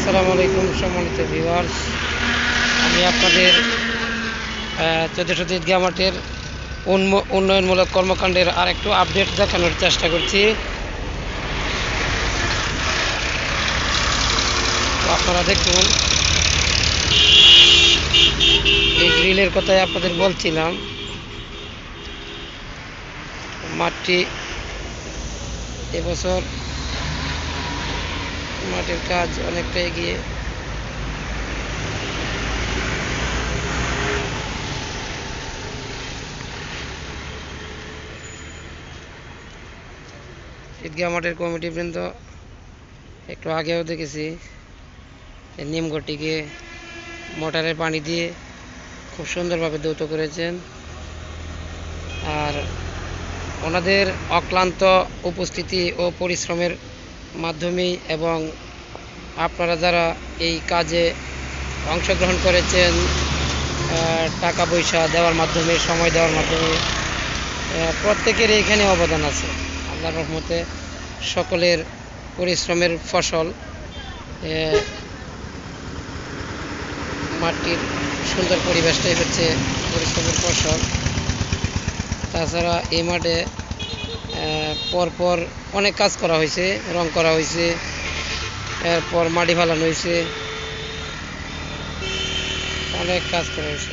আসসালামু আলাইকুম সম্মানিত ভিউয়ার্স আমি আপনাদের চৌদ্দশো ঈদগাহ মাঠের উন্নয়নমূলক কর্মকাণ্ডের আর একটু আপডেট দেখানোর চেষ্টা করছি। আপনারা দেখুন, এই গ্রিলের কথাই আপনাদের বলছিলাম। মাঠটি এবছর মাটির কাজ অনেকটা এগিয়ে। ঈদগাহ মাঠের কমিটি বৃন্দ, একটু আগেও দেখেছি এই নিমঘরটিকে মোটরের পানি দিয়ে খুব সুন্দরভাবে দ্রুত করেছেন। আর ওনাদের অক্লান্ত উপস্থিতি ও পরিশ্রমের মাধ্যমেই এবং আপনারা যারা এই কাজে অংশগ্রহণ করেছেন টাকা পয়সা দেওয়ার মাধ্যমে, সময় দেওয়ার মাধ্যমে প্রত্যেকের এখানে অবদান আছে। আল্লাহর রহমতে সকলের পরিশ্রমের ফসল মাটির সুন্দর পরিবেশটাই হচ্ছে পরিশ্রমের ফসল। তাছাড়া এই মাঠে পরপর অনেক কাজ করা হয়েছে, রং করা হয়েছে, এরপর মাটি ফালানো হয়েছে। অনেক কাজ করা হয়েছে।